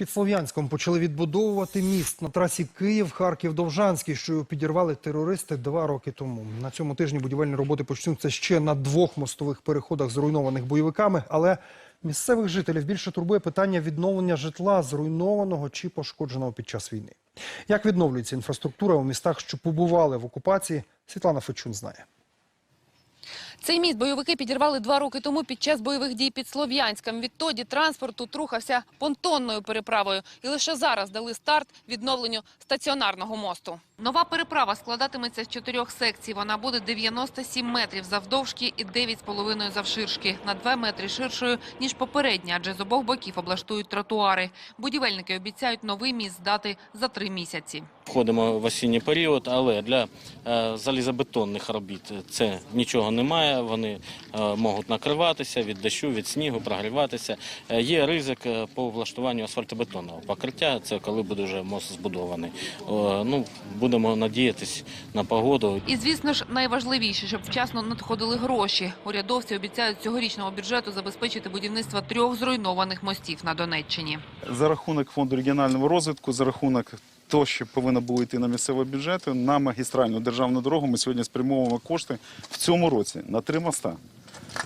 Під Слов'янськом почали відбудовувати міст на трасі Київ-Харків-Довжанський, що його підірвали терористи два роки тому. На цьому тижні будівельні роботи почнуться ще на двох мостових переходах, зруйнованих бойовиками. Але місцевих жителів більше турбує питання відновлення житла, зруйнованого чи пошкодженого під час війни. Як відновлюється інфраструктура у містах, що побували в окупації, Світлана Фечун знає. Цей міст бойовики підірвали два роки тому під час бойових дій під Слов'янськом. Відтоді транспорт тут рухався понтонною переправою. І лише зараз дали старт відновленню стаціонарного мосту. Нова переправа складатиметься з чотирьох секцій. Вона буде 97 метрів завдовжки і 9,5 завширшки. На 2 метри ширшою, ніж попередня, адже з обох боків облаштують тротуари. Будівельники обіцяють новий міст здати за три місяці. Входимо в осінній період, але для е, залізобетонних робіт це нічого немає. Вони е, можуть накриватися від дощу, від снігу, прогріватися. Е, є ризик е, по влаштуванню асфальтобетонного покриття. Це коли буде вже мост збудований. Ну будемо надіятись на погоду. І, звісно ж, найважливіше, щоб вчасно надходили гроші. Урядовці обіцяють цьогорічного бюджету забезпечити будівництво трьох зруйнованих мостів на Донеччині. за рахунок фонду регіонального розвитку, за рахунок того, що повинно було йти на місцеві бюджети, на магістральну державну дорогу ми сьогодні спрямовуємо кошти в цьому році на три моста,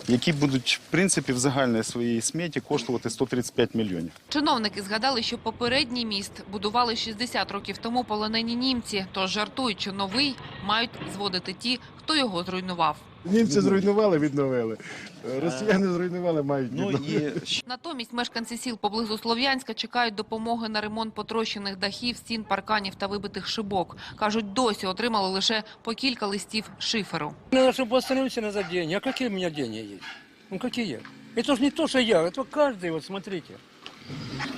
які будуть в принципі в загальній своїй сміті коштувати 135 мільйонів. Чиновники згадали, що попередній міст будували 60 років тому полонені німці. Тож жартують, що новий мають зводити ті, хто його зруйнував. Німці зруйнували, відновили. Росіяни зруйнували, мають Ну відновити. і Натомість мешканці сіл поблизу Слов'янська чекають допомоги на ремонт потрощених дахів, стін, парканів та вибитих шибок. Кажуть, досі отримали лише по кілька листів шиферу. Надо, чтобы восстановить на за деньги. А какие у меня деньги есть? Ну какие? Это же не то, что я, это каждый, вот смотрите.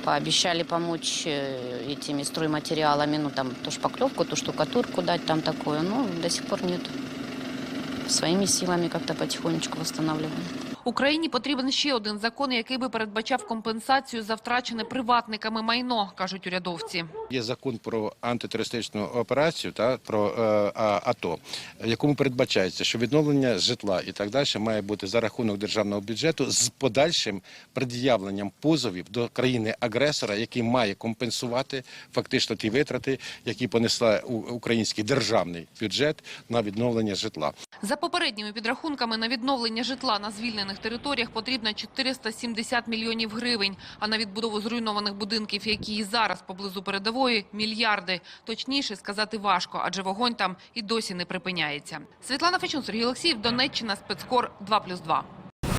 Пообещали помочь э, этими стройматериалами, ну там ту шпаклевку, ту штукатурку дать там такое, но до сих пор нет. Своими силами как-то потихонечку восстанавливаем. Україні потрібен ще один закон, який би передбачав компенсацію за втрачене приватниками майно, кажуть урядовці. Є закон про антитерористичну операцію та про е, АТО, в якому передбачається, що відновлення житла і так далі має бути за рахунок державного бюджету з подальшим пред'явленням позовів до країни-агресора, який має компенсувати фактично ті витрати, які понесла український державний бюджет на відновлення житла. За попередніми підрахунками на відновлення житла на звільнених територіях потрібно 470 мільйонів гривень, а на відбудову зруйнованих будинків, які і зараз поблизу передової – мільярди. Точніше сказати важко, адже вогонь там і досі не припиняється. Світлана Фечун, Сергій Олексіїв, Донеччина, спецкор 2+,2.